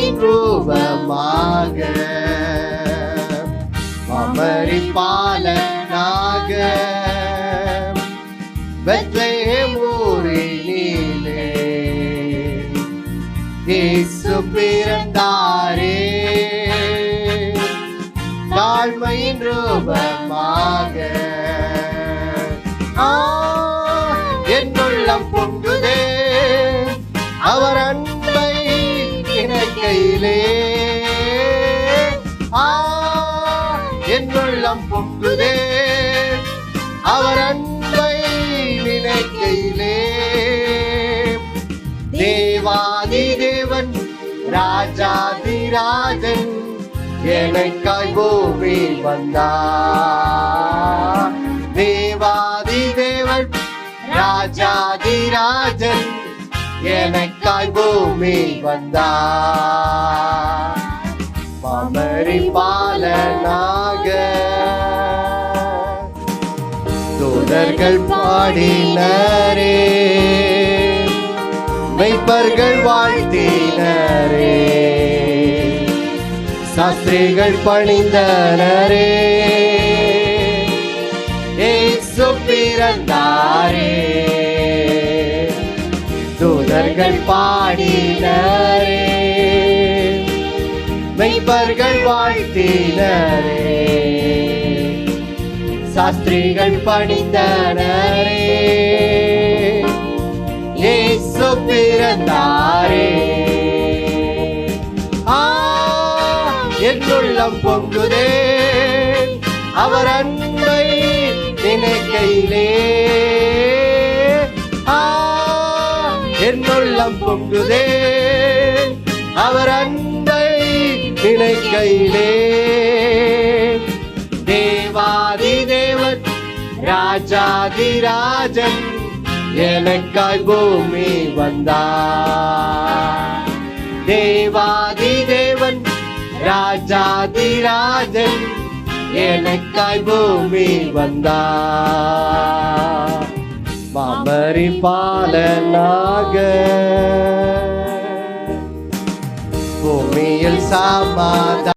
ரூபமாக பரிபாலனாக பெத்லெஹேம் இயேசு பிறந்தாரே. தாழ்மையின் ரூபமாக. ஆ, கையிலே. என் உள்ளம் பொங்குதே அவர் அன்பை நினைக்கையிலே. தேவாதி தேவன் ராஜாதி ராஜன் எனக்காய் பூமி வந்தார். தேவாதி தேவன் ராஜாதி எனக்காய் பூமி வந்தார். மமரி பாலனாக தூதர்கள் பாடினரே. மெய்ப்பர்கள் வாழ்த்தினரே. சாஸ்திரிகள் பணிந்தனரே. மெய்ப்பர்கள் பாடினரே. மெய்ப்பர்கள் வாழ்த்தினரே. சாஸ்திரிகள் படித்தனரே ஏசு பிறந்தாரே. என்னுள்ளம் பொங்குதே. அவர் அன்பை நினைக்கையிலே. என்னுள்ளம் பொங்குதே. அவர் அன்பை நினைக்கையிலே தேவாதி தேவன் ராஜாதி ராஜன் எனக்காய் பூமி வந்தார். தேவாதி தேவன் ராஜாதி ராஜன் எனக்காய் பூமி வந்தார். பரிபாலனாக. பூமியில் சாமாத